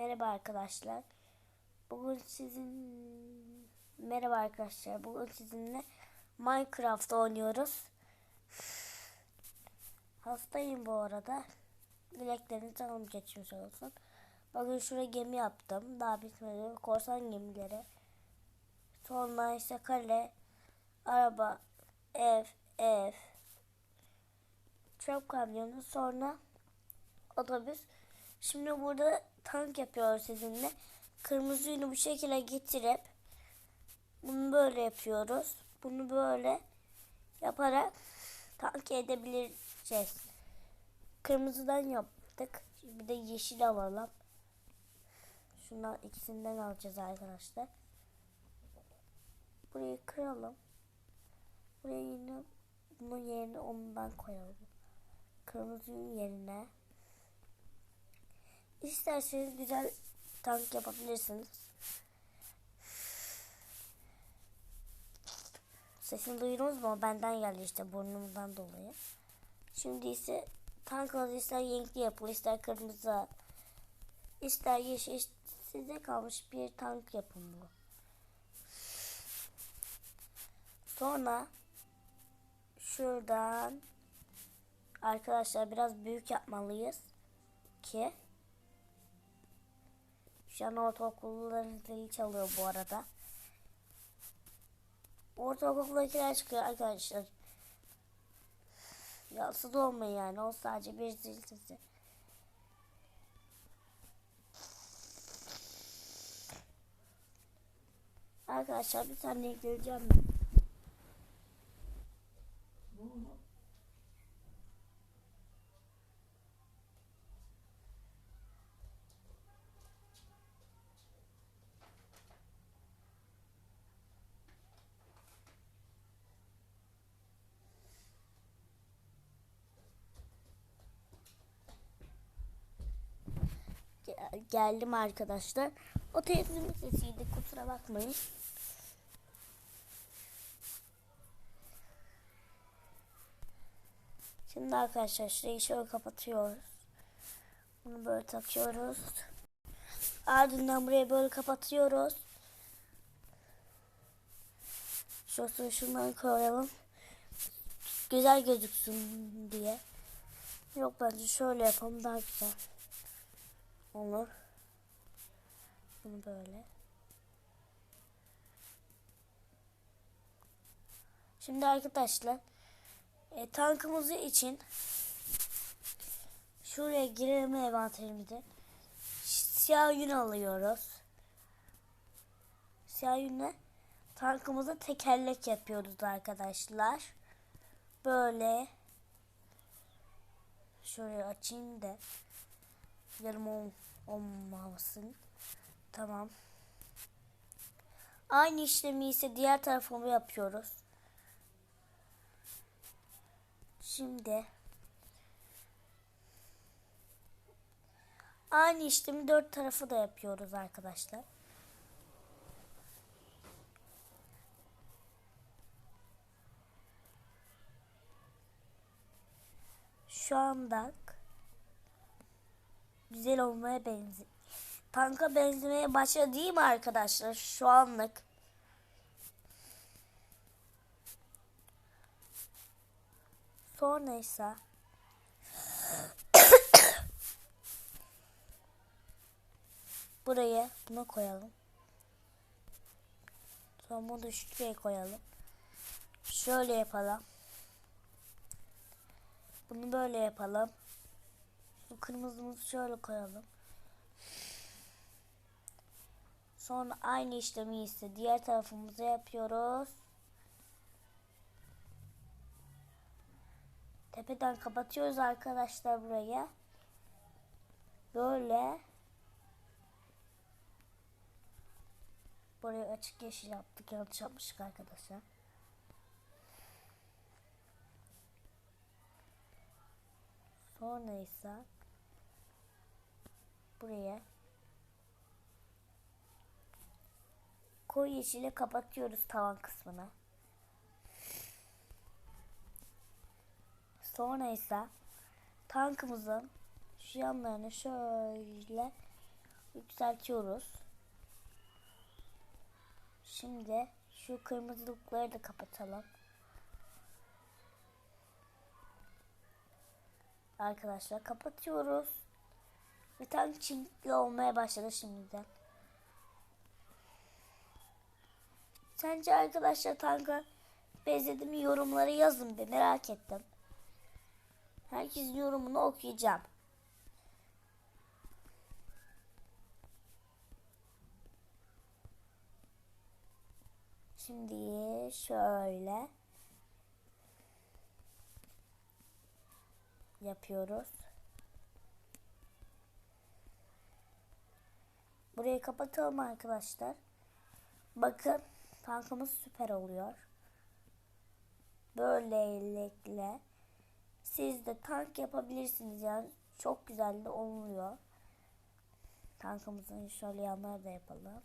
Merhaba arkadaşlar. Bugün sizin Merhaba arkadaşlar. Bugün sizinle Minecraft oynuyoruz. Hastayım bu arada. Dilekleriniz canım geçmiş olsun. Bugün şuraya gemi yaptım. Daha bitmedi. Korsan gemileri. Sonra ise kale, araba, ev, ev, çöp kamyonu, sonra otobüs. Şimdi burada tank yapıyoruz sizinle. Kırmızı bu şekilde getirip bunu böyle yapıyoruz. Bunu böyle yaparak tank edebileceğiz. Kırmızıdan yaptık. Bir de yeşil alalım. Şundan ikisinden alacağız arkadaşlar. Burayı kıralım. Buraya yine bunun yerine ondan koyalım. Kırmızının yerine. İsterseniz güzel tank yapabilirsiniz. Sesini duydunuz mu? Benden geldi işte burnumdan dolayı. Şimdi ise tankınız ister renkli yapın, ister kırmızı, ister yeşil, size kalmış bir tank yapın bu. Sonra şuradan arkadaşlar biraz büyük yapmalıyız ki şu an zili çalıyor bu arada. Ortaokuldakiler çıkıyor arkadaşlar. Rahatsız olmayın yani. O sadece bir zil sesi. Arkadaşlar bir saniye geleceğim. Gel- geldim arkadaşlar. O televizyonun sesiydi kusura bakmayın. Şimdi arkadaşlar şurayı şöyle kapatıyoruz. Bunu böyle takıyoruz. Ardından burayı böyle kapatıyoruz. Şurasını şundan koyalım. Güzel gözüksün diye. Yok bence şöyle yapalım daha güzel. Olur. Bunu böyle. Şimdi arkadaşlar e, tankımızı için şuraya girelim envanterimize. Siyah yün alıyoruz. Siyah yünle tankımıza tekerlek yapıyoruz arkadaşlar. Böyle şöyle açayım da yarım ol, olmamasın. Tamam. Aynı işlemi ise diğer tarafını yapıyoruz. Şimdi aynı işlemi dört tarafı da yapıyoruz arkadaşlar. Şu anda güzel olmaya benziyor. Tanka benzemeye başladı değil mi arkadaşlar? Şu anlık. Sonra ise buraya bunu koyalım. Sonra bunu da şuraya koyalım. Şöyle yapalım. Bunu böyle yapalım. Bu kırmızımızı şöyle koyalım. Sonra aynı işlemi ise diğer tarafımıza yapıyoruz. Tepeden kapatıyoruz arkadaşlar buraya. Böyle. Burayı açık yeşil yaptık. Yanlış yapmıştık arkadaşlar. Sonra ise buraya koyu yeşile kapatıyoruz tavan kısmını. Sonra ise tankımızın şu yanlarını şöyle yükseltiyoruz. Şimdi şu kırmızılıkları da kapatalım. Arkadaşlar kapatıyoruz. Ve tank çinkli olmaya başladı şimdiden. Sence arkadaşlar tanka benzedi mi yorumları yazın be merak ettim. Herkesin yorumunu okuyacağım. Şimdi şöyle yapıyoruz. Burayı kapatalım arkadaşlar. Bakın tankımız süper oluyor. Böylelikle siz de tank yapabilirsiniz yani çok güzel de oluyor. Tankımızın şöyle yanları da yapalım.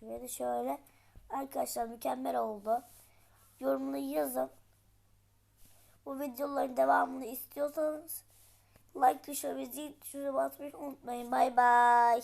Da şöyle. Arkadaşlar mükemmel oldu. Yorumunu yazın. Bu videoların devamını istiyorsanız like tuşuna ve zil tuşuna basmayı unutmayın. Bay bay.